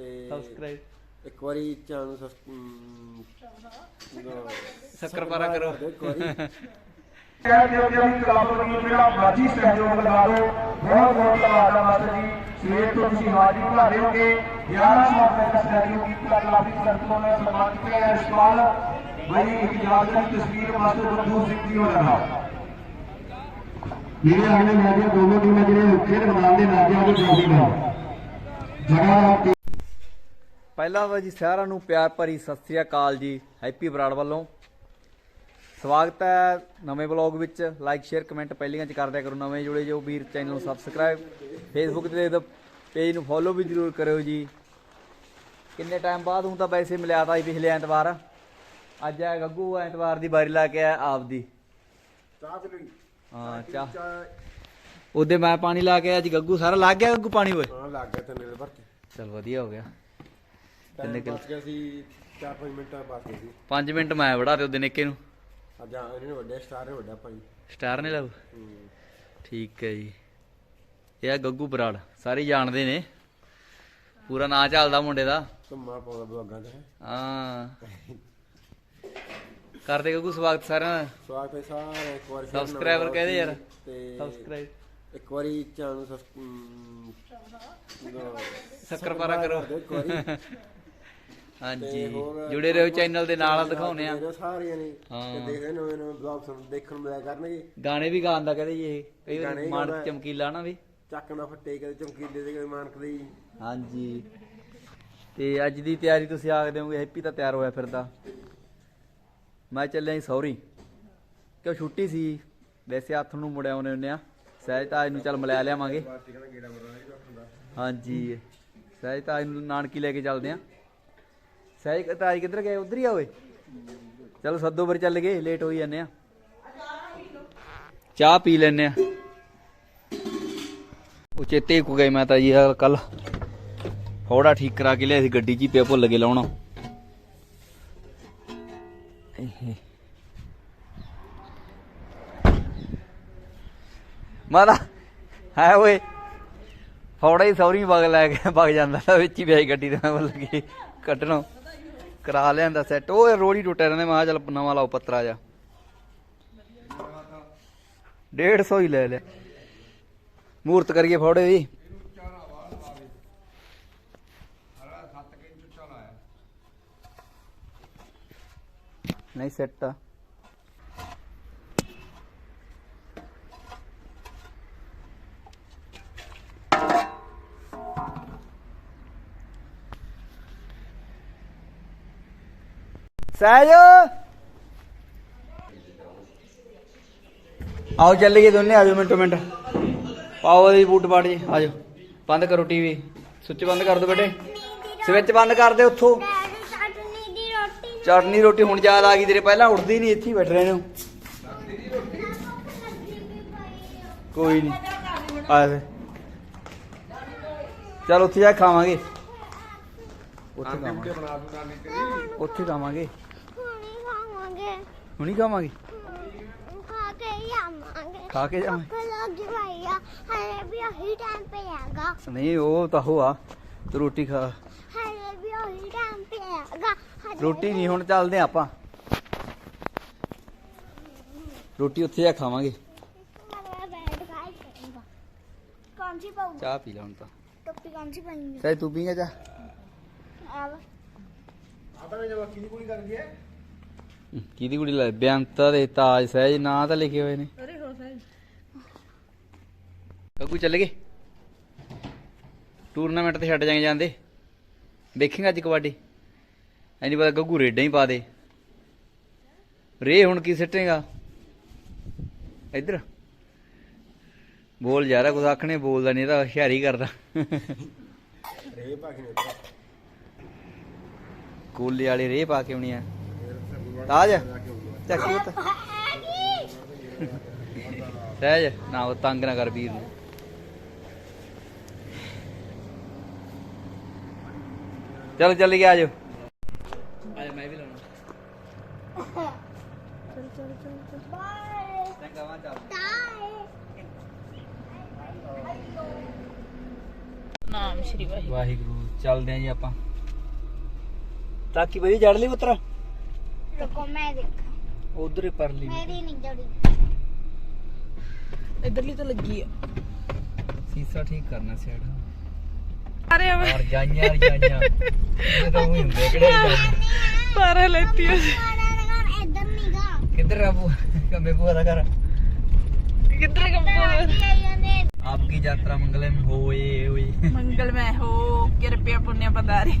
ਤੇ ਸਬਸਕ੍ਰਾਈਬ ਇੱਕ ਵਾਰੀ ਚੈਨਲ ਸ਼ੱਕਰਪਾਰਾ ਕਰੋ ਇੱਕ ਵਾਰੀ ਕਹਿ ਦਿਓ ਕਿ ਅਸੀਂ ਕਲੱਬ ਨੂੰ ਜਿਹੜਾ ਮਰਜ਼ੀ ਸਹਿਯੋਗ ਲਗਾ ਦਿਓ ਬਹੁਤ ਬਹੁਤ ਧੰਨਵਾਦ ਆ ਮਾਸਟਰ ਜੀ ਸਵੇਰ ਤੋਂ ਤੁਸੀਂ ਹਾਜ਼ਰੀ ਭਰਾ ਰਹੇ ਹੋਗੇ 1100 ਰੁਪਏ ਦਾ ਸਹਿਯੋਗ ਕੀਤਾ ਕਲਾਬੀ ਸੰਤੋਂ ਨੇ ਸਨਮਾਨ ਕੀਤਾ ਹੈ ਇਸਮਾਲ ਬੜੀ ਇੱਕ ਯਾਦਗਾਰ ਤਸਵੀਰ ਮਾਸਟਰ ਬੰਦੂਕ ਸਿੰਘ ਜੀ ਹੋਣਾ ਨਾਲ ਜਿਹੜੇ ਆਣੇ ਮੈਚ ਦੋਨੋਂ ਟੀਮਾਂ ਜਿਹੜੇ ਖੇਡ ਮੈਦਾਨ ਦੇ ਮੈਚ ਆ ਉਹ ਜਲਦੀ ਨਾਲ ਜਗ੍ਹਾ ਪਹਿਲਾਂ ਤਾਂ ਜੀ ਸਾਰਿਆਂ ਨੂੰ ਪਿਆਰ ਭਰੀ ਸਤਿ ਸ੍ਰੀ ਅਕਾਲ ਜੀ ਹੈਪੀ ਬਰਾੜ ਵੱਲੋਂ। ਸਵਾਗਤ ਹੈ ਨਵੇਂ ਬਲੌਗ ਵਿੱਚ। ਲਾਈਕ ਸ਼ੇਅਰ ਕਮੈਂਟ ਪਹਿਲੀਆਂ ਚ ਕਰ ਦਿਆ ਕਰੋ। ਨਵੇਂ ਜੁੜੇ ਜੋ ਵੀਰ ਚੈਨਲ ਨੂੰ ਸਬਸਕ੍ਰਾਈਬ ਫੇਸਬੁੱਕ ਤੇ ਪੇਜ ਨੂੰ ਫੋਲੋ ਵੀ ਜ਼ਰੂਰ ਕਰਿਓ ਜੀ। ਕਿੰਨੇ ਟਾਈਮ ਬਾਅਦ ਹੁਣ ਤਾਂ ਵੈਸੇ ਮਿਲਿਆ ਤਾਂ ਪਿਛਲੇ ਐਤਵਾਰ। ਅੱਜ ਆ ਗੱਗੂ ਐਤਵਾਰ ਦੀ ਬਾਰੀ ਲਾ ਕੇ ਆਇਆ ਆਪਦੀ। ਚਾਹ ਪੀ ਲਈ? ਹਾਂ ਚਾਹ ਉਹਦੇ ਮੈਂ ਪਾਣੀ ਲਾ ਕੇ ਅੱਜ ਗੱਗੂ ਸਾਰਾ ਲੱਗ ਗਿਆ ਗੱਗੂ ਪਾਣੀ ਓਏ? ਹਾਂ ਲੱਗ ਗਿਆ ਤੈਨੂੰ ਭਰ ਕੇ। ਚਲ ਵਧੀਆ ਹੋ ਗਿਆ। ਕਿੰਨੇ ਕਿੱਲ? ਗਿਆ ਸੀ 4-5 ਮਿੰਟਾਂ ਬਾਅਦ ਸੀ। 5 ਮਿੰਟ ਮੈਂ ਵੜਾ ਤੇ ਉਹਦੇ ਨਿੱਕੇ ਨੂੰ। ਅੱਜ ਆ ਇਹਨੇ ਵੱਡੇ ਸਟਾਰ ਹੈ ਵੱਡਾ ਭਾਈ। ਸਟਾਰ ਨੇ ਲਾਉ। ਠੀਕ ਹੈ ਜੀ। ਇਹ ਆ ਗੱਗੂ ਬਰਾੜ ਸਾਰੇ ਜਾਣਦੇ ਨੇ। ਪੂਰਾ ਨਾਂ ਚੱਲਦਾ ਮੁੰਡੇ ਦਾ। ਧੁੰਮਾ ਪਾਉਂਦਾ ਬਲੌਗਾਂ ਤੇ ਹਾਂ। ਕਰਦੇ ਗੱਗੂ ਸਵਾਗਤ ਸਾਰਿਆਂ ਦਾ। ਸਵਾਗਤ ਹੈ ਸਾਰੇ ਇੱਕ ਵਾਰੀ ਨਵਾਂ ਕਹਦੇ ਯਾਰ। ਤੇ ਸਬਸਕ੍ਰਾਈਬ ਇੱਕ ਵਾਰੀ ਚੈਨਲ ਸ਼ੱਕਰਪਾਰਾ ਕਰੋ। ਇੱਕ ਵਾਰੀ। ਹਾਂਜੀ। ਜੁੜੇ ਰਹੋ ਚੈਨਲ ਦੇ ਨਾਲ ਦਿਖਾਉਨੇ ਆ ਸਾਰੀਆਂ ਨੇ ਹਾਂ। ਤੇ ਦੇਖਦੇ ਨਵੇਂ ਨਵੇਂ ਬਲੌਗ ਸੁਣ ਦੇਖਣ ਨੂੰ ਮਿਲਿਆ ਕਰਨਗੇ। ਗਾਣੇ ਵੀ ਗਾਉਂਦਾ ਕਹਦੇ ਜੀ ਇਹ। ਕਈ ਗਾਣੇ ਵਾਰੀ ਵੀ ਮਾਨ ਗਾਉਂਦਾ। ਚਮਕੀਲਾ ਨਾ ਵੀ। ਚੱਕ ਨਾ ਫੱਟੇ ਕਦੇ ਚਮਕੀਲੇ ਦੇ ਕਦੇ ਮਾਨਕ ਦੇ ਜੀ। ਹਾਂਜੀ। ਤੇ ਅੱਜ ਦੀ ਤਿਆਰੀ ਤੁਸੀਂ ਆਖਦੇ ਹੋਗੇ ਹੈਪੀ ਤਾਂ ਤਿਆਰ ਹੋਇਆ ਫਿਰਦਾ। ਮੈਂ ਚੱਲਿਆ ਜੀ ਸੌਰੀ। ਕਿਉਂ ਛੁੱਟੀ ਸੀ? ਵੈਸੇ ਹੱਥ ਨੂੰ ਮੁੜਿਆ ਆਉਨੇ ਹੁੰਨੇ ਆ। ਸਹਿਜ ਤਾਂ ਇਹਨੂੰ ਚੱਲ ਮਿਲਾ ਲਿਆਵਾਂਗੇ। ਹਾਂਜੀ। ਸਹਿਜ ਤਾਂ ਇਹਨੂੰ ਨਾਨਕੀ ਲੈ ਕੇ ਚੱਲਦੇ ਆ। ਸਹਿਜ ਤਾਂ ਕਿੱਧਰ ਗਏ? ਉਧਰ ਹੀ ਆ ਓਏ। ਚਲੋ ਸੱਦੋ ਵਾਰ ਚੱਲ ਗਏ ਲੇਟ ਹੋਈ ਜਾਂਦੇ ਆ। ਚਾਹ ਪੀ ਲੈਨੇ ਆ। ਉਹ ਚੇਤੇ ਕੋ ਗਏ ਮੈਂ ਤਾਂ ਜੀ ਕੱਲ ਫੌੜਾ ਠੀਕ ਕਰਾ ਕੇ ਲਿਆ ਸੀ, ਗੱਡੀ 'ਚ ਹੀ ਪਿਆ ਭੁੱਲ ਕੇ ਲਾਉਣਾ। ਇਹ। ਮਾਦਾ ਹੈ ਓਏ, ਫੌੜਾ ਹੀ ਸੌਰੀ ਵਗ ਲੈ ਕੇ ਵਗ ਜਾਂਦਾ, ਵਿੱਚ ਹੀ ਪਿਆ ਗੱਡੀ ਦੇ ਮੈਂ ਭੁੱਲ ਕੇ ਕੱਢਣੋਂ। ਕਰਾ ਲਿਆਂਦਾ ਸੈੱਟ ਉਹ ਰੋੜੀ ਟੁੱਟਿਆ ਰਹਿੰਦੇ, ਮੈਂ ਕਿਹਾ ਚੱਲ ਨਵਾਂ ਲਾਓ ਪੱਤਰਾ ਜਾ 150 ਹੀ ਲੈ ਲਿਆ। ਮੂਰਤ ਕਰੀਏ ਫੋੜੇ ਦੀ। ਨਹੀਂ ਸੈੱਟ ਆ। ਸਹਿਜ। ਆਓ ਚੱਲੀਏ ਦੋਨੇ ਆਜੋ ਮਿੰਟੋ ਮਿੰਟ। ਪਾਓ ਦੀ ਬੂਟ ਪਾੜ ਜੀ ਆਜੋ ਬੰਦ ਕਰੋ ਟੀਵੀ। ਸੁੱਚ ਬੰਦ ਕਰ ਦਿਓ ਬੇਟੇ। ਸਵਿੱਚ ਬੰਦ ਕਰ ਦੇ ਉੱਥੋਂ। ਚਟਨੀ ਦੀ ਰੋਟੀ ਹੁਣ ਯਾਦ ਆ ਗਈ ਤੇਰੇ ਪਹਿਲਾਂ ਉੱਠਦੀ ਨਹੀਂ ਇੱਥੇ ਬੈਠ ਰਹੇ ਨੇ ਕੋਈ ਨਹੀਂ। ਆ ਫੇ ਚਲ ਉੱਥੇ ਜਾ ਖਾਵਾਂਗੇ। ਉੱਥੇ ਖਾਵਾਂਗੇ। ਉੱਥੇ ਖਾਵਾਂਗੇ। ਖਾਵਾਂਗੇ ਹੁਣੀ ਖਾਵਾਂਗੇ? ਖਾ ਕੇ ਹੀ ਆਵਾਂਗੇ। ਖਾ ਕੇ ਜਾਵਾਂਗੇ। ਭੁੱਖ ਲੱਗੀ ਹੋਈ ਆ। ਹਲੇ ਵੀ ਉਹੀ ਟਾਈਮ ਤੇ ਹੈਗਾ। ਨਹੀਂ ਉਹ ਤਾਂ ਹੋਆ ਤੂੰ ਰੋਟੀ ਖਾ। ਹਲੇ ਵੀ ਉਹੀ ਟਾਈਮ ਤੇ ਹੈਗਾ। ਹਲੇ ਰੋਟੀ ਨਹੀਂ ਹੁਣ ਚੱਲਦੇ ਆਂ ਆਪਾਂ। ਰੋਟੀ ਉੱਥੇ ਜਾ ਕੇ ਖਾਵਾਂਗੇ ਕੌਣ ਸੀ ਪਾਉ ਚਾਹ ਪੀ ਲੈ ਹੁਣ ਤਾਂ। ਟੋਪੀ ਕੌਣ ਸੀ ਪਾਈ ਚਾਹੇ ਤੂੰ ਪੀਂਗਾ ਚਾਹ। ਆਵਾ ਆਪਣਾ ਜਵਾ ਕਿਹਦੀ ਕੁੜੀ ਕਰ ਗਿਆ ਕਿਹਦੀ ਕੁੜੀ ਲੈ? ਬੇਅੰਤ ਦੇ ਤਾਜ ਸਹਿਜ ਨਾਂ ਤਾਂ ਲਿਖੇ ਹੋਏ ਨੇ। ਅਰੇ ਹੋ ਸਹਿਜ। ਕੱਕੂ ਚੱਲ ਗਏ। ਟੂਰਨਾਮੈਂਟ ਤੇ ਛੱਡ ਜਾਗੇ ਜਾਂਦੇ। ਦੇਖੇਗਾ ਅੱਜ ਕਬੱਡੀ। ਐਨੀ ਪਤਾ ਗੱਗੂ ਰੇਡਾਂ ਹੀ ਪਾ ਦੇ। ਰੇ ਹੁਣ ਕੀ ਸਿੱਟੇਗਾ? ਇੱਧਰ। ਬੋਲ ਜਾ ਰਿਹਾ ਕੁਝ ਆਖਣੇ ਬੋਲਦਾ ਨਹੀਂ ਤਾਂ ਹੁਸ਼ਿਆਰੀ ਕਰਦਾ। ਰੇ ਪਾ ਕੇ ਕੋਲੇ ਵਾਲੇ ਰੇ ਪਾ ਕੇ ਆਉਣੀ ਆ। ਤਾਜ ਚੱਕੀ ਪੁੱਤ। ਨਾ ਉਹ ਤੰਗ ਨਾ ਕਰ ਵੀਰ ਨੂੰ। ਚਲੋ ਚੱਲ ਗਿਆ ਆਜੋ ਆਜੋ ਮੈਂ ਵੀ ਲਾਉਣਾ। ਚਲ ਚਲ ਚਲ ਚਲ ਬਾਏ ਚੰਗਾ ਵਾ ਚੱਲ ਬਾਏ ਨਾਮ ਸ਼੍ਰੀ ਵਾਹਿਗੁਰੂ। ਵਾਹਿਗੁਰੂ ਚੱਲਦੇ ਆਂ ਜੀ ਆਪਾਂ। ਤਾਕੀ ਵਧੀਆ ਜੜ ਲਈ ਪੁੱਤਰ। ਦੇਖੋ ਮੈਂ ਦੇਖਾਂ। ਉਧਰ ਹੀ ਪਰਲੀ ਮੇਰੀ ਨਹੀਂ ਜੜੀ। ਇਧਰਲੀ ਤਾਂ ਲੱਗੀ ਆ। ਸੀਸਾ ਠੀਕ ਕਰਨਾ ਸਾਈਡ ਅਰੇ ਵਾ, ਔਰ ਜਾਈਆਂ ਜਾਈਆਂ। ਇਹ ਤਾਂ ਉਹ ਹੁੰਦੇ ਕਿਹੜੇ ਜਾਈਆਂ। ਪਾਰਾ ਲੈਤੀ ਆ। ਸਾਰਾ ਇਧਰ ਨਹੀਂ ਗਾ। ਕਿੱਧਰ ਆ ਬੂ ਕੰਮੇ ਬੂ ਦਾ ਘਰ ਕਿੱਧਰ ਕੰਪੋਰ ਆਪਕੀ ਯਾਤਰਾ ਮੰਗਲਮ ਹੋਏ ਹੋਏ। ਮੰਗਲ ਮੈਂ ਹੋ ਕਿਰਪਿਆ ਪੁੰਨਿਆ ਪਤਾ ਰਹੀ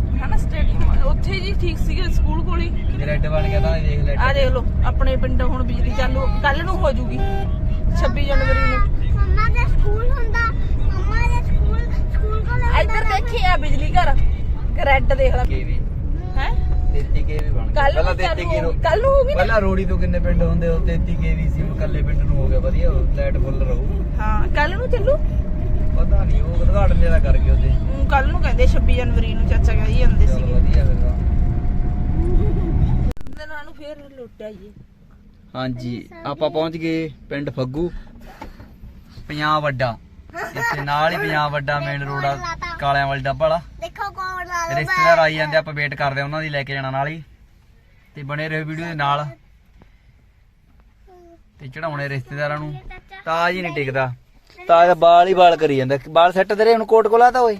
ਹਨਾ ਸਟੇਡੀਅਮ ਉੱਥੇ ਜੀ ਠੀਕ ਸੀਗੇ ਸਕੂਲ ਕੋਲ ਰੈੱਡ ਬਣ ਗਿਆ ਤਾਂ ਦੇਖ ਲੈ ਆ ਦੇਖ ਲਓ ਆਪਣੇ ਪਿੰਡ ਹੁਣ ਬਿਜਲੀ ਚਾਲੂ ਕੱਲ ਨੂੰ ਹੋ ਜੂਗੀ 26 ਜਨਵਰੀ ਨੂੰ। ਮੰਮਾ ਦਾ ਸਕੂਲ ਹੁੰਦਾ ਮੰਮਾ ਦਾ ਸਕੂਲ ਸਕੂਲ ਕੋਲ ਇੱਧਰ ਦੇਖੀ ਆ ਬਿਜਲੀ ਘਰ ਗ੍ਰੈਡ ਦੇਖ ਲੈ। ਕੇਵੀ ਹੈ? 33 ਕੇਵੀ ਬਣ ਗਿਆ। ਕੱਲ ਪਹਿਲਾਂ 33 ਕੇਵੀ ਕੱਲ ਨੂੰ ਹੋਗੀ ਪਹਿਲਾਂ ਰੋੜੀ ਤੋਂ ਕਿੰਨੇ ਪਿੰਡ ਹੁੰਦੇ ਉਹ 33 ਕੇਵੀ ਸੀ ਇਕੱਲੇ ਪਿੰਡ ਨੂੰ ਹੋ ਗਿਆ ਵਧੀਆ ਪਤਾ ਨਹੀਂ ਉਹ ਉਦਘਾਟਨ ਜਿਹੜਾ ਕਰ ਗਏ ਉਹਦੇ। ਕੱਲ ਨੂੰ ਕਹਿੰਦੇ 26 ਜਨਵਰੀ ਨੂੰ ਚਾਚਾ ਕਹੀ ਜਾਂਦੇ ਵਧੀਆ ਫਿਰ ਤਾਂ। ਨੂੰ ਫੇਰ ਲੁੱਟ ਆਈਏ ਹਾਂਜੀ ਆਪਾਂ ਪਹੁੰਚ ਗਏ ਪਿੰਡ ਫੱਗੂ। ਪੰਜਾਬ ਵੱਡਾ। ਇੱਥੇ ਨਾਲ ਹੀ ਪੰਜਾਬ ਵੱਡਾ ਮੇਨ ਰੋਡ ਆ ਕਾਲਿਆਂ ਵਾਲੀ ਡੱਬਾ ਵਾਲਾ। ਦੇਖੋ ਕੌਣ ਲਾ ਲਓ ਰਿਸ਼ਤੇਦਾਰ ਆਈ ਜਾਂਦੇ ਆਪਾਂ ਵੇਟ ਕਰਦੇ ਆ ਉਹਨਾਂ ਦੀ ਲੈ ਕੇ ਜਾਣਾ ਨਾਲ ਹੀ। ਤੇ ਬਣੇ ਰਹੇ ਵੀਡੀਓ ਦੇ ਨਾਲ। ਤੇ ਚੜਾਉਣੇ ਰਿਸ਼ਤੇਦਾਰਾਂ ਨੂੰ। ਤਾਜ ਹੀ ਨਹੀਂ ਟਿਕਦਾ। ਤਾਂ ਬਾਲ ਹੀ ਬਾਲ ਕਰੀ ਜਾਂਦਾ। ਬਾਲ ਸੈੱਟ ਤੇਰੇ ਹੁਣ ਕੋਟ ਕੋਲਾ ਤਾਂ ਓਏ।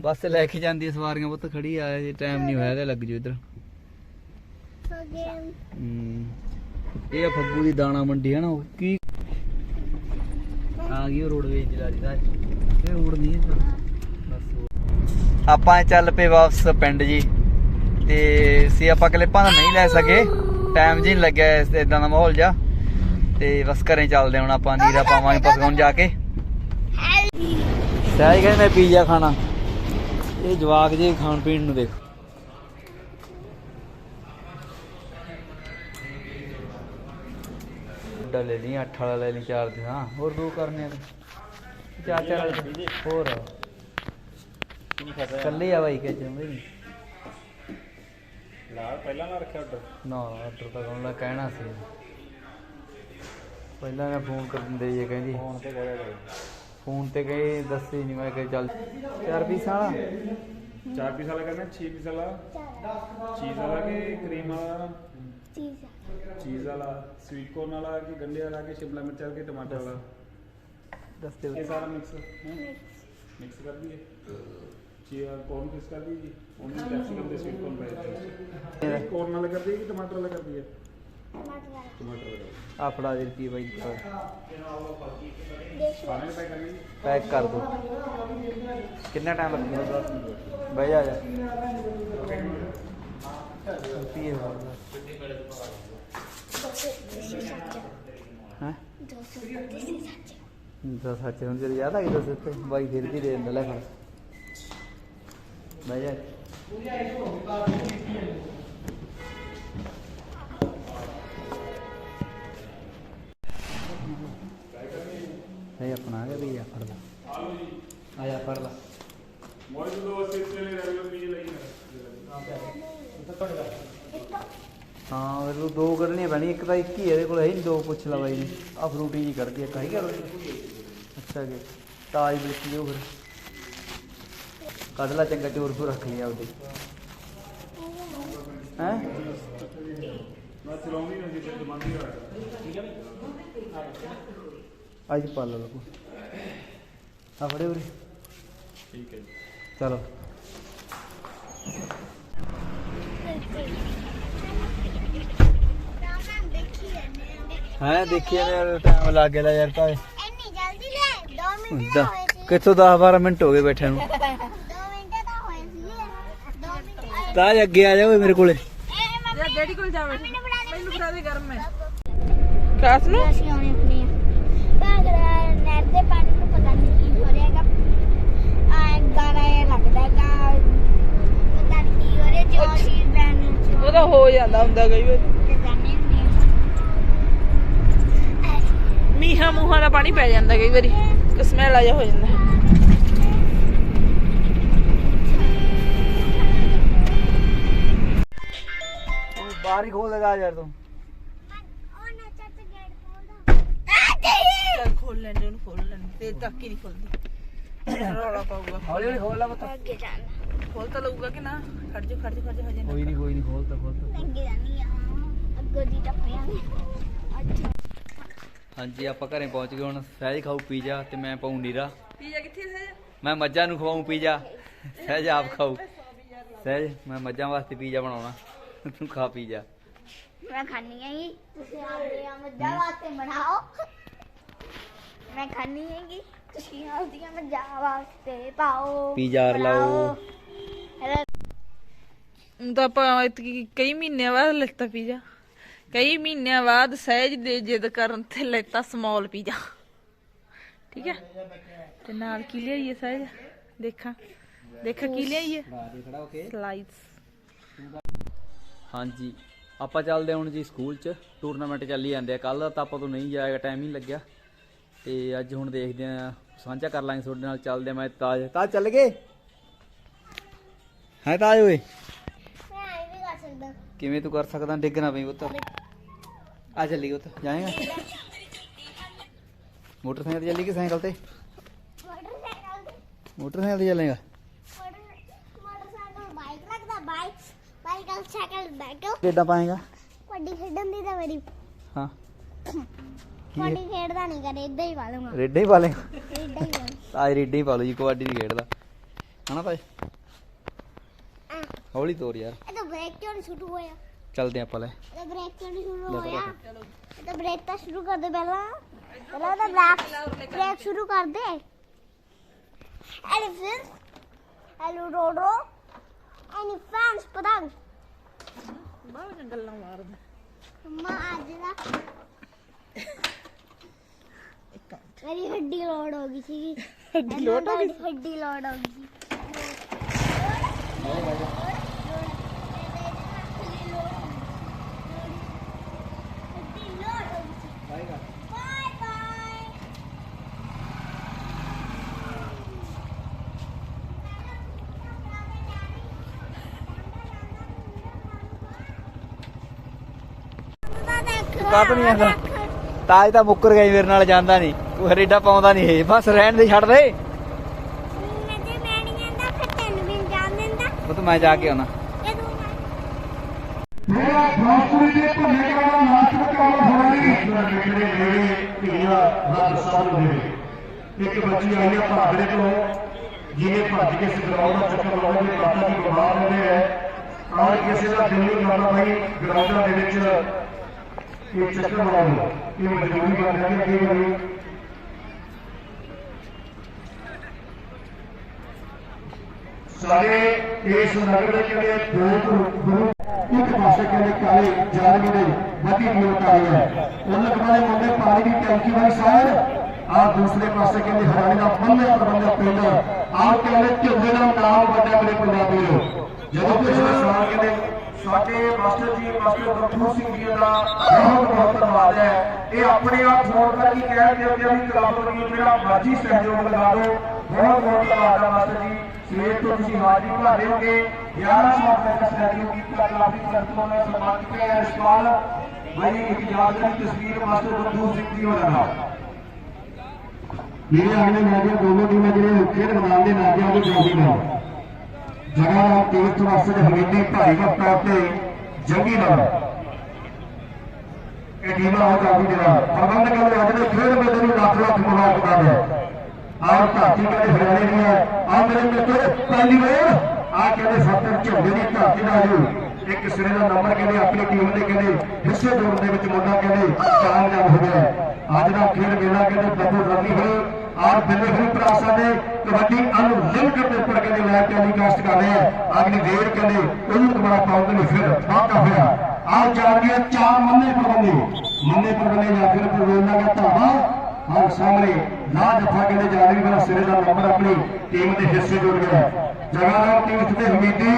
ਬਸ ਲੈ ਕੇ ਜਾਂਦੀ ਸਵਾਰੀਆਂ ਪੁੱਤ ਖੜੀ ਆ ਜੇ ਟਾਈਮ ਨਹੀਂ ਹੋਇਆ ਤੇ ਲੱਗ ਜੂ ਇਧਰ। ਇਹ ਫੱਗੂ ਦੀ ਦਾਣਾ ਮੰਡੀ ਹੈ ਨਾ ਉਹ ਕੀ? ਆ ਗਈ ਉਹ ਰੋਡਵੇਜ ਦੀ ਲਾਰੀ ਦਾ ਇਹ ਰੋਡ ਨਹੀਂ ਹੈ ਤਾਂ ਆਪਾਂ ਚੱਲ ਪਏ ਵਾਪਸ ਪਿੰਡ ਜੀ। ਤੇ ਸੀ ਆਪਾਂ ਕਲਿੱਪਾਂ ਦਾ ਨਹੀਂ ਲੈ ਸਕੇ। ਟਾਈਮ ਜੀ ਨਹੀਂ ਲੱਗਿਆ ਇਦਾਂ ਦਾ ਮਾਹੌਲ ਜਾ ਤੇ ਬਸ ਘਰੇ ਚੱਲਦੇ ਹੁਣ ਆਪਾਂ ਨੀਰਾ ਪਾਵਾਂਗੇ ਪਸਗਾਉਣ ਜਾ ਕੇ। ਸਹਿਜ ਕਹਿੰਦੇ ਮੈਂ ਪੀਜ਼ਾ ਖਾਣਾ। ਇਹ ਜਵਾਕ ਜੇ ਖਾਣ ਪੀਣ ਨੂੰ ਦੇਖ। ਵੱਡਾ ਲੈ ਲਈ 8 ਵਾਲਾ ਲੈ ਲਈ ਚਾਰ ਦੇ ਹਾਂ ਹੋਰ ਦੋ ਕਰਨੇ ਆ ਚਾਰ ਚਾਰ ਵਾਲੇ ਹੋਰ। ਕੱਲੇ ਆ ਬਾਈ ਕਿ ਚਾਹੁੰਦੇ ਨਹੀਂ ਲਾਲ ਪਹਿਲਾਂ ਨਾ ਰੱਖਿਆ ਆਰਡਰ ਨਾ ਆਰਡਰ ਤਾਂ ਉਹਨਾਂ ਕਹਿਣਾ ਸੀ। ਪਹਿਲਾਂ ਮੈਂ ਫੋਨ ਕਰ ਦਿੰਦੇ ਜੇ ਕਹਿੰਦੀ। ਫੋਨ ਤੇ ਕਰੋ ਫੋਨ ਤੇ ਕਹੇ ਦੱਸੇ ਨਹੀਂ ਮੈਂ ਕਿਹਾ ਚੱਲ ਚਾਰ ਪੀਸ ਵਾਲਾ। ਚਾਰ ਪੀਸ ਵਾਲਾ ਕਰਨਾ 6 ਪੀਸ ਵਾਲਾ। ਚੀਜ਼ ਵਾਲਾ ਕਿ ਕਰੀਮ ਵਾਲਾ? चीज ਚੀਜ਼ ਵਾਲਾ ਸਵੀਟ ਕੋਰਨ ਵਾਲਾ ਕਿ ਗੰਡੇ ਵਾਲਾ ਕਿ ਸ਼ਿਮਲਾ ਮਿਰਚ ਵਾਲਾ ਕਿ ਟਮਾਟਰ ਵਾਲਾ? ਦੱਸ ਦੇ। ਇਹ ਸਾਰਾ ਮਿਕਸ ਮਿਕਸ ਕਰ ਦਈਏ। ਚੀਜ਼ ਕੋਰਨ ਕਿਸ ਕਰ ਦਈਏ ਉਹਨੂੰ ਕੈਪਸਿਕਮ ਦੇ ਸਵੀਟ ਕੋਰਨ ਪਾਏ ਕੋਰਨ ਵਾਲਾ ਕਰ ਦਈਏ ਕਿ ਟਮਾਟਰ ਵਾਲਾ ਕਰ ਦਈਏ? ਆ ਫੜਾ ਦੇ ਰੁਪਈਏ ਬਾਈ ਪੈਕ ਕਰ ਦੋ। ਕਿੰਨਾ ਟਾਈਮ ਲੱਗੂਗਾ ਬਹਿ ਜਾ। ਜਾ ਰੁਪਈਏ ਹਾਂ? 200 ਸੱਚ ਹੁਣ ਜਦ ਯਾਦ ਆਈ ਗਿਆ 200 ਬਾਈ ਫਿਰ ਵੀ ਦੇ ਦਿੰਦਾ ਲੈ ਫੜ। ਬਹਿ ਜਾ ਪੂਰੀ ਆਈ ਹੋ ਬਾਤ ਗਿਆ ਵੀ ਆ ਫੜ ਲਾ। ਆ ਜਾ। ਫੜ ਲਾ। ਮੋਰ ਦੋ ਸਿਲਸਿਲੇ ਰੈਗੂਲਰ ਪੀਜੇ ਲਈ ਹਾਂ ਮੈਨੂੰ ਦੋ। ਕੱਢਣੀਆਂ ਪੈਣੀ ਇੱਕ ਤਾਂ ਇੱਕ ਹੀ ਇਹਦੇ ਕੋਲ ਹੈ ਨਹੀਂ ਦੋ ਪੁੱਛ ਲਾ ਬਾਈ ਨੇ। ਆ ਫਰੂਟੀ ਜੀ ਕੱਢਦੀ ਇੱਕ ਹੈਗੀ ਆ। ਅੱਛਾ ਜੀ। ਤਾਜ ਬਿਲਕੁਲ ਜੋ ਫਿਰ। ਕੱਢ ਲਾ ਚੰਗਾ ਚੋਰ ਕੋ ਰੱਖ ਲਿਆ ਉਹਦੇ। ਹੈ? ਮੈਂ ਚਲਾਉਂਦੀ ਨਹੀਂ ਤੇ ਮੰਦੀ ਹੋਇਆ। ਠੀਕ ਹੈ ਅੱਜ ਪਾ ਲਾ ਲੋ ਆ ਫੜੇ ਉਰੇ। ਠੀਕ ਹੈ ਜੀ। ਚਲੋ। ਹਾਂ ਦੇਖੀਏ ਯਾਰ ਟਾਈਮ ਲੱਗ ਯਾਰ ਤਾਂ ਇੰਨੀ ਜਲਦੀ ਲੈ 2 ਮਿੰਟ ਕਿੱਥੋਂ 10 12 ਮਿੰਟ ਹੋ ਗਏ ਬੈਠੇ ਨੂੰ। 2 ਤਾਂ ਹੋਏ ਸੀ 2 ਮਿੰਟ ਤਾਂ ਅੱਗੇ ਆ ਮੇਰੇ ਕੋਲੇ। ਯਾਰ ਡੈਡੀ ਕੋਲ ਜਾ ਮੈਨੂੰ ਬਣਾ ਦੇ ਗਰਮ ਹੈ। ਕਾਸ ਨੂੰ? ਦੇ ਪਾਣੀ ਨੂੰ ਪਤਾ ਨਹੀਂ ਕੀ ਹੋ ਰਿਹਾ ਹੈਗਾ। ਆ ਲੱਗਦਾ ਹੈਗਾ ਪਤਾ ਨਹੀਂ ਉਹਦੇ ਜੋ ਸੀ ਬੈਨ ਉਹ ਤਾਂ ਹੋ ਜਾਂਦਾ ਹੁੰਦਾ ਕਈ ਵਾਰ। ਮੀਂਹਾਂ ਮੂਹਾਂ ਦਾ ਪਾਣੀ ਪੈ ਜਾਂਦਾ ਕਈ ਵਾਰੀ। ਸਮੈਲ ਆ ਜਾ ਹੋ ਜਾਂਦਾ। ਤੂੰ ਬਾਹਰ ਹੀ ਖੋਲ ਲਗਾ ਯਾਰ ਤੂੰ ਉਹ ਨਾ ਚੱਟ ਗੇਟ ਖੋਲਦਾ ਚੱਲ ਖੋਲ ਲੈਂਦੇ ਉਹਨੂੰ ਖੋਲ ਲੈਂਦੇ। ਤੇ ਤੱਕ ਹੀ ਨਹੀਂ ਖੁੱਲਦੀ। ਰੌਲਾ ਪਾਊਗਾ। ਹੌਲੀ ਹੌਲੀ ਖੋਲ ਲੈ ਪੁੱਤ। ਅੱਗੇ ਜਾਣਾ ਖੋਲ ਤਾਂ ਲਊਗਾ ਕਿ ਨਾ? ਖੜ ਜਾ ਖੜ ਜਾ ਖੜ ਜਾ ਹਜੇ ਨਾ ਕੋਈ ਨਹੀਂ ਕੋਈ ਨਹੀਂ ਖੋਲ ਤਾ ਖੋਲ ਤਾ। ਅੱਗੇ ਜਾਣੀ ਆ ਅੱਗੋਂ ਦੀ ਟੱਪਿਆ ਅੱਛਾ। ਹਾਂਜੀ ਆਪਾਂ ਘਰੇ ਪਹੁੰਚ ਗਏ ਹੁਣ। ਸਹਿਜ ਖਾਊ ਪੀਜ਼ਾ ਤੇ ਮੈਂ ਪਾਉ ਨੀਰਾ। ਪੀਜਾ ਕਿੱਥੇ ਹੈ ਮੈਂ ਮੱਝਾਂ ਨੂੰ ਖਵਾਉਂ ਪੀਜ਼ਾ। ਸਹਿਜ ਆਪ ਖਾਊ। ਸਹਿਜ ਮੈਂ ਮੱਝਾਂ ਵਾਸਤੇ ਪੀਜ਼ਾ ਬਣਾਉਣਾ। ਤੂੰ ਖਾ ਪੀਜ਼ਾ। ਮੈਂ ਖਾਣੀ ਹੈਗੀ ਤੁਸੀਂ ਆਪਦੇ ਮੱਝਾਂ ਵਾਸਤੇ ਬਣਾਓ। ਮੈਂ ਖਾਣੀ ਹੈਗੀ। ਤੁਸੀਂ ਆਪਦੀਆਂ ਮੱਝਾਂ ਵਾਸਤੇ ਪਾਓ ਪੀਜ਼ਾ ਲਾਓ। ਹੁਣ ਤਾਂ ਆਪਾਂ ਇਤਕੀ ਕਈ ਮਹੀਨਿਆਂ ਬਾਅਦ ਲੈਤਾ ਪੀਜ਼ਾ। ਕਈ ਮਹੀਨਿਆਂ ਬਾਅਦ ਸਹਿਜ ਦੇ ਜਿੱਦ ਕਰਨ ਤੇ ਲੈਤਾ ਸਮਾਲ ਪੀਜ਼ਾ। ਠੀਕ ਹੈ? ਤੇ ਨਾਲ ਕੀ ਲਿਆਈਏ ਸਹਿਜ? ਦੇਖਾਂ। ਦੇਖਾਂ ਕੀ ਲਿਆਈਏ। ਸਲਾਈਸ ਹਾਂਜੀ। ਆਪਾਂ ਚੱਲਦੇ ਹੁਣ ਜੀ ਸਕੂਲ 'ਚ। ਟੂਰਨਾਮੈਂਟ ਚੱਲੀ ਜਾਂਦੇ ਆ। ਕੱਲ ਤਾਂ ਆਪਾਂ ਤੋਂ ਨਹੀਂ ਜਾਏਗਾ। ਟਾਈਮ ਹੀ ਲੱਗਿਆ। ਤੇ ਅੱਜ ਹੁਣ ਦੇਖਦੇ ਆ ਸਾਂਝਾ ਕਰ ਲਾਂਗੇ ਤੁਹਾਡੇ ਨਾਲ ਚੱਲਦੇ ਮੈਂ ਤਾਜ। ਤਾਜ ਚੱਲ ਗਏ? ਹੈ ਤਾਜ ਓਏ? ਮੈਂ ਐਂ ਵੀ ਕਰ ਸਕਦਾ ਕਿਵੇਂ ਤੂੰ ਕਰ ਸਕਦਾ? ਡਿੱਗ ਨਾ ਪਈ ਪੁੱਤ। ਆ ਚੱਲੀ ਪੁੱਤ ਜਾਏਗਾ? ਮੋਟਰਸਾਈਕਲ ਤੇ ਚੱਲੀ ਕਿ ਸਾਈਕਲ ਤੇ? ਮੋਟਰਸਾਈਕਲ ਤੇ ਚੱਲੇਗਾ? ਮੋਟਰ- ਮੋਟਰਸਾਈਕਲ ਬਾਈਕ ਲੱਗਦਾ ਬਾਈਕ ਬਾਈਕ ਸਾਈਕਲ ਸਾਈਕਲ ਕਿੱਦਾਂ ਪਾਏਗਾ? ਕਬੱਡੀ ਖੇਡਣ ਦੀ ਤਾਂ ਮੇਰੀ ਹਾਂ। ਕਬੱਡੀ ਖੇਡਦਾ ਨਹੀਂ ਕਰੇ ਇਦਾਂ ਹੀ ਪਾ ਲੂੰਗਾ ਰੇਡਾਂ ਹੀ ਪਾ ਲੇਗਾ ਇਦਾਂ ਹੀ ਪਾ ਤਾਜ ਰੇਡਾਂ ਹੀ ਪਾ ਲਓ ਜੀ ਕਬੱਡੀ ਨਹੀਂ ਖੇਡਦਾ। ਹਨਾ ਤਾਜ ਆ ਹੌਲੀ ਤੋਰ ਯਾਰ। ਇਹ ਤਾਂ ਬ੍ਰੇਕ ਕਿਉਂ ਨਹੀਂ ਸ਼ੁਰੂ ਹੋਇਆ? ਚੱਲਦੇ ਆਪਾਂ ਲੈ। ਇਹ ਤਾਂ ਬ੍ਰੇਕ ਕਿਉਂ ਨਹੀਂ ਸ਼ੁਰੂ ਹੋਇਆ? ਇਹ ਤਾਂ ਬ੍ਰੇਕ ਤਾਂ ਸ਼ੁਰੂ ਕਰ ਦੇ ਪਹਿਲਾਂ। ਪਹਿਲਾਂ ਤਾਂ ਬ੍ਰੇਕ ਬ੍ਰੇਕ ਸ਼ੁਰੂ ਕਰ ਦੇ। ਐਲੀਫੈਂਟ ਐਲੂ ਰੋਡੋ। ਐਲੀਫੈਂਟਸ ਪਤੰਗ। ਬਾਹਰ ਗੱਲਾਂ ਮਾਰਦਾ। ਮਾਂ ਅੱਜ ਦਾ ਮੇਰੀ ਹੱਡੀ ਲੋਡ ਹੋ ਗਈ ਸੀਗੀ। ਹੱਡੀ ਲੋਡ ਹੋ ਗਈ ਹੱਡੀ ਲੋਡ ਹੋ ਗਈ ਕਾਹਤੋਂ ਨਹੀਂ ਆਉਂਦਾ? ਤਾਜ ਤਾਂ ਮੁੱਕਰ ਗਈ ਮੇਰੇ ਨਾਲ ਜਾਂਦਾ ਨਹੀਂ। ਤੂੰ ਰੇਡਾ ਪਾਉਂਦਾ ਨਹੀਂ ਇਹ। ਬਸ ਰਹਿਣ ਦੇ ਛੱਡ ਦੇ। ਮੈਂ ਤੇ ਮੈਂ ਨਹੀਂ ਕਹਿੰਦਾ ਫਿਰ ਤੈਨੂੰ ਵੀ ਨੀ ਜਾਣ ਦਿੰਦਾ। ਉਹ ਤਾਂ ਮੈਂ ਜਾ ਕੇ ਆਉਣਾ। ਮੇਰਾ ਫਾਸਟਰੀ ਦੇ ਭੰਨੇ ਕਰਾ ਨਾਚ ਕਾਲ ਹੋਣੀ ਨੇੜੇ ਧੀਆ ਰੱਬ ਸਭ ਦੇ ਇੱਕ ਬੱਚੀ ਆਈ ਆ ਭਾਗੜੇ ਤੋਂ ਜਿਹਨੇ ਭੱਜ ਕੇ ਗਰਾਊਂਡ ਦਾ ਚੱਕਰ ਲਾਉਣ ਦੇ ਮਾਤਾ ਜੀ ਬਿਮਾਰ ਹੁੰਦੇ ਹੈ ਆਹ ਕਿਸੇ ਦਾ ਦਿਲ ਨਹੀਂ ਕਰਦਾ ਭਾਈ ਗਰਾਊਂਡਾਂ ਦੇ ਵਿੱਚ ਇਹ ਚੱਕਰ ਲਾਉਣ ਇਹ ਮਜਬੂਰੀ ਬਣ ਜਾਂਦੀ ਹੈ ਕਈ ਵਾਰੀ ਸਾਰੇ ਇਸ ਨਗਰ ਦੇ ਜਿਹੜੇ ਦੋ ਇੱਕ ਪਾਸੇ ਕਹਿੰਦੇ ਕਾਲੇ ਜਾਨੀ ਦੇ ਵੱਡੀ ਨਿਯਤ ਆਈ ਹੈ ਉਹਨਾਂ ਕਹਿੰਦੇ ਮੁੰਡੇ ਪਾਣੀ ਦੀ ਟੈਂਕੀ ਵਾਲੀ ਸਾਰ ਆ ਦੂਸਰੇ ਪਾਸੇ ਕਹਿੰਦੇ ਹਰਿਆਣੇ ਦਾ ਬੰਦੇ ਪ੍ਰਬੰਧਕ ਪਿੰਡ। ਆ ਕਹਿੰਦੇ ਝੁੰਡੇ ਦਾ ਨਾਮ ਵੱਡਾ ਮੇਰੇ ਪੰਜਾਬੀ ਨੂੰ ਜਦੋਂ ਪਿਛਲੇ ਸਾਲ ਕਹਿੰਦੇ ਸਾਡੇ ਮਾਸਟਰ ਜੀ, ਮਾਸਟਰ ਗੱਭਰੂ ਸਿੰਘ ਜੀ ਦਾ ਬਹੁਤ ਬਹੁਤ ਧੰਨਵਾਦ ਹੈ। ਇਹ ਆਪਣੇ ਆਪ ਫੋਨ ਕਰਕੇ ਕਹਿ ਦਿੰਦੇ ਕਿ ਵੀ ਕਲੱਬ ਨੂੰ ਜਿਹੜਾ ਮਰਜ਼ੀ ਸਹਿਯੋਗ ਲਗਾ ਦਿਓ ਬਹੁਤ ਬਹੁਤ ਧੰਨਵਾਦ ਹੈ ਮਾਸਟਰ ਜੀ। ਸਵੇਰ ਤੋਂ ਤੁਸੀਂ ਹਾਜ਼ਰੀ ਭਰਾ ਰਹੇ ਹੋਗੇ। 11 ਸਾਲ ਤੱਕ ਸਹਿਯੋਗ ਕੀਤਾ, ਕਲਾਬੀ ਸੰਤੋਂ ਨੇ ਸਨਮਾਨ ਕੀਤਾ ਹੈ। ਇਸਮਾਲ ਭਾਈ ਇੱਕ ਯਾਦਗਾਰੀ ਤਸਵੀਰ ਮਾਸਟਰ ਗੱਭਰੂ ਸਿੰਘ ਜੀ ਹੋਣਾ ਨਾਲ। ਮੇਰੇ ਆਣੇ ਮੈਚ ਦੋਨੋਂ ਟੀਮਾਂ ਜਿਹੜੇ ਖੇਡ ਮੈਦਾਨ ਦੇ ਮੈਚ ਉਹ ਜਲਦੀ ਨਾਲ ਜਗ੍ਹਾ ਤੀਰਥ ਵਾਸਤੇ ਹਮੀਦੀ ਭਾਈ ਵਕਤਾ ਤੇ ਜੰਗੀ ਨਾਲ ਇਹ ਟੀਮਾਂ ਹੋ ਜਾਂਦੀ ਦੇ ਨਾਲ ਪ੍ਰਬੰਧਕਾਂ ਦੇ ਅੱਜ ਦੇ ਖੇਡ ਮੇਲੇ ਨੂੰ ਲੱਖ ਲੱਖ ਮੁਬਾਰਕਾਂ ਹੈ ਆਹ ਧਰਤੀ ਕਹਿੰਦੇ ਹਰਿਆਣੇ ਦੀ ਹੈ। ਆਹ ਮੇਰੇ ਮਿੱਤਰ, ਪਹਿਲੀ ਵਾਰ ਆਹ ਕਹਿੰਦੇ ਸੱਤਰ ਝੰਡੇ ਦੀ ਧਰਤੀ ਦਾ ਆਜੂ ਇੱਕ ਸਿਰੇ ਦਾ ਨੰਬਰ ਕਹਿੰਦੇ, ਆਪਣੀ ਟੀਮ ਦੇ ਕਹਿੰਦੇ, ਹਿੱਸੇ ਜੋੜ ਦੇ ਵਿੱਚ ਮੁੰਡਾ ਕਹਿੰਦੇ, ਕਾਮਯਾਬ ਹੋ ਗਿਆ। ਅੱਜ ਦਾ ਖੇਡ ਮੇਲਾ ਕਹਿੰਦੇ, ਬੱਬੂ ਰਾਨੀ ਹੋਏ। ਆਰ ਬਿੱਲੇ ਹੋਈ ਪ੍ਰਾਸਾ ਦੇ ਕਬੱਡੀ ਅਨਲਿਮਟਿਡ ਦੇ ਕਹਿੰਦੇ ਲਾਈਵ ਟੈਲੀਕਾਸਟ ਕਰ ਰਹੇ ਆ। ਅਗਲੀ ਵੇਰ ਕਹਿੰਦੇ ਉਹਨੂੰ ਦੁਬਾਰਾ ਪਾਉਣ ਦੇ ਫਿਰ ਵਾਕਾ ਹੋਇਆ। ਆਹ ਜਾਣਗੇ ਚਾਰ ਮੰਨੇ ਪ੍ਰਬੰਧੇ ਮੰਨੇ ਪ੍ਰਬੰਧੇ ਜਾਂ ਫਿਰ ਪ੍ਰਬੰਧਾਂ ਦਾ ਧਾਵਾ ਹਾਂ ਸਾਹਮਣੇ ਨਾ ਜੱਫਾ ਕਹਿੰਦੇ ਜਾਣੀ ਵਾਲਾ ਸਿਰੇ ਦਾ ਨੰਬਰ ਆਪਣੀ ਟੀਮ ਦੇ ਹਿੱਸੇ ਜੁੜ ਗਿਆ। ਜਗਾਰਾਮ ਟੀਮ ਤੇ ਹਮੀਦੀ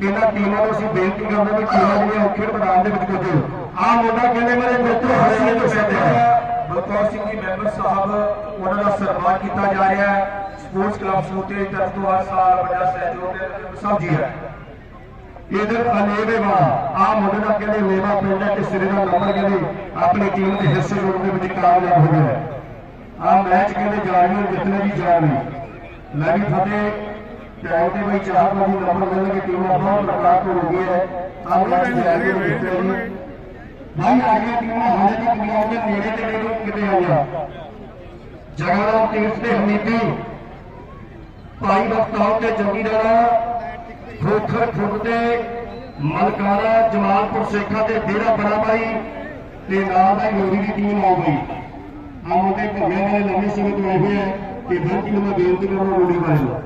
ਇਹਨਾਂ ਟੀਮਾਂ ਨੂੰ ਅਸੀਂ ਬੇਨਤੀ ਕਰਦੇ ਹਾਂ ਟੀਮਾਂ ਜਿਹੜੀਆਂ ਖੇਡ ਮੈਦਾਨ ਦੇ ਵਿੱਚ ਕੁਝ ਆਹ ਮੁੰਡਾ ਕਹਿੰਦੇ, ਮੇਰੇ ਮਿੱਤਰ ਹੱਸੀ ਤੋਂ ਸਿੱਧੇ ਬਲਕੌਰ ਸਿੰਘ ਜੀ, ਮੈਂਬਰ ਸਾਹਿਬ, ਉਹਨਾਂ ਦਾ ਸਨਮਾਨ ਕੀਤਾ ਜਾ ਰਿਹਾ ਹੈ। ਸਪੋਰਟਸ ਕਲੱਬ ਸਮੂਤੇ ਤਰਫ ਤੋਂ ਹਰ ਸਾਲ ਵੱਡਾ ਸਹਿਯੋਗ ਸਭ ਜੀ ਹੈ। ਇਧਰ ਆ ਮੁੰਡੇ ਦਾ ਕਹਿੰਦੇ ਲੇਵਾ ਪਿੰਡ ਹੈ ਕਿ ਸਿਰੇ ਦਾ ਨੰਬਰ ਕਹਿੰਦੇ ਆਪਣੀ ਟੀਮ ਦੇ ਹਿੱਸੇ ਜੋੜਨ ਦੇ ਵਿੱਚ ਕਾਮਯਾਬ ਹੋ ਗਿਆ ਆ ਮੈਚ ਕਹਿੰਦੇ ਜਾਣੀ ਜਿੱਤਨੇ ਦੀ ਜਾਣ ਨਹੀਂ ਲੈ ਵੀ ਫਤਿਹ ਟਾਈਮ ਤੇ ਬਈ ਚਾਰ ਵਾਰੀ ਨੰਬਰ ਮਿਲਣਗੇ ਟੀਮਾਂ ਬਹੁਤ ਪ੍ਰਕਾਰ ਤੋਂ ਹੋ ਗਈ ਹੈ। ਆ ਮੈਚ ਲੈ ਕੇ ਜਿੱਤੇ ਜੀ ਭਾਈ ਆ ਗਈਆਂ ਟੀਮਾਂ ਹਾਲੇ ਤੱਕ ਪੰਜਾਬ ਦੇ ਨੇੜੇ ਤੇ ਕਿਤੇ ਆਈਆਂ। ਜਗਰਾਮ ਟੀਮ ਤੇ ਹਮੀਦੀ ਭਾਈ ਬਖਤਾਰ ਤੇ ਜੰਗੀਦਾਰਾ ਖੋਖਰ ਖੁਰਦ ਦੇ ਮਲਕਾਰਾ ਜਮਾਲਪੁਰ ਸੇਖਾ ਤੇ ਡੇਰਾ ਬੜਾ ਬਾਈ ਤੇ ਨਾਲ ਦਾ ਲੋਰੀ ਦੀ ਟੀਮ ਆ ਗਈ। ਆ ਮੁੰਡੇ ਭੱਗਿਆਂ ਵਾਲੇ ਲੰਮੇ ਸਮੇਂ ਤੋਂ ਹੋਏ ਆ ਕਿ ਬਲਕਿ ਨੂੰ ਮੈਂ ਬੇਨਤੀ ਕਰਾਂ ਲੋਰੀ ਵਾਲੇ ਨੂੰ।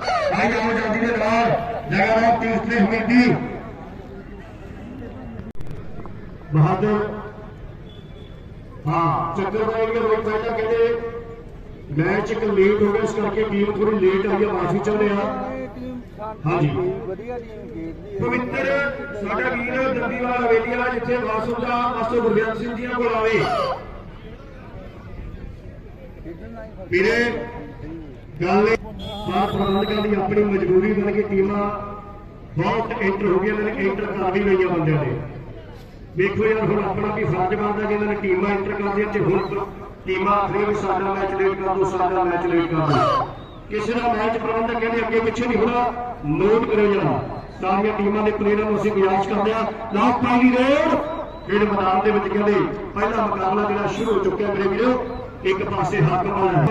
ਭਾਈ ਆਓ ਜਲਦੀ ਦੇ ਨਾਲ ਜਗਰਾਮ ਟੀਮ ਤੇ ਹਮੀਦੀ ਬਹਾਦਰ। ਹਾਂ, ਚੱਕਰ ਦਾ ਇਹ ਪਹਿਲਾਂ ਕਹਿੰਦੇ ਮੈਚ ਇੱਕ ਲੇਟ ਹੋ ਗਿਆ, ਇਸ ਕਰਕੇ ਟੀਮ ਥੋੜੀ ਲੇਟ ਆਈ ਹੈ ਮਾਫੀ ਚਾਹੁੰਦੇ ਹਾਂ। ਹਾਂਜੀ। ਪਵਿੱਤਰ, ਸਾਡਾ ਵੀਰ ਦੰਦੀਵਾਲ ਹਵੇਲੀ ਵਾਲਾ, ਜਿੱਥੇ ਵਾਸੂ ਦਾ ਮਾਸਟਰ ਗੁਰਬਿਆਨ ਸਿੰਘ ਜੀ ਕੋਲ ਆਵੇ। ਵੀਰੇ, ਗੱਲ ਇਹ ਪ੍ਰਬੰਧਕਾਂ ਦੀ ਆਪਣੀ ਮਜਬੂਰੀ ਬਣ ਕੇ ਟੀਮਾਂ ਬਹੁਤ ਐਂਟਰ ਹੋ ਗਈਆਂ ਨੇ ਐਂਟਰ ਕਰ ਵੀ ਲਈਆਂ ਬੰਦਿਆਂ ਨੇ। ਵੇਖੋ ਯਾਰ, ਹੁਣ ਆਪਣਾ ਵੀ ਫਰਜ਼ ਬਣਦਾ ਕਿ ਇਹਨਾਂ ਨੇ ਟੀਮਾਂ ਐਂਟਰ ਕਰਦੀਆਂ ਤੇ ਹੁਣ ਟੀਮਾਂ ਆਖਰੀਆਂ ਸਾਡਾ ਮੈਚ ਲੇਟ ਕਰ ਦੋ, ਸਾਡਾ ਮੈਚ ਲੇਟ ਕਰ ਦੋ। ਕਿਸੇ ਦਾ ਮੈਚ ਪ੍ਰਬੰਧਕ ਕਹਿੰਦੇ ਅੱਗੇ ਪਿੱਛੇ ਨਹੀਂ ਹੋਣਾ ਨੋਟ ਕਰੋ ਜਰਾ। ਸਾਰੀਆਂ ਟੀਮਾਂ ਦੇ ਪਲੇਅਰਾਂ ਨੂੰ ਅਸੀਂ ਗੁਜ਼ਾਰਿਸ਼ ਕਰਦੇ ਹਾਂ। ਲਾਸਟ ਪਾਲੀ ਰੋਡ, ਖੇਡ ਮੈਦਾਨ ਦੇ ਵਿੱਚ ਕਹਿੰਦੇ ਪਹਿਲਾ ਮੁਕਾਬਲਾ ਜਿਹੜਾ ਸ਼ੁਰੂ ਹੋ ਚੁੱਕਿਆ ਮੇਰੇ ਵੀਰੋ, ਇੱਕ ਪਾਸੇ ਹੱਕ ਪਾਉਣਾ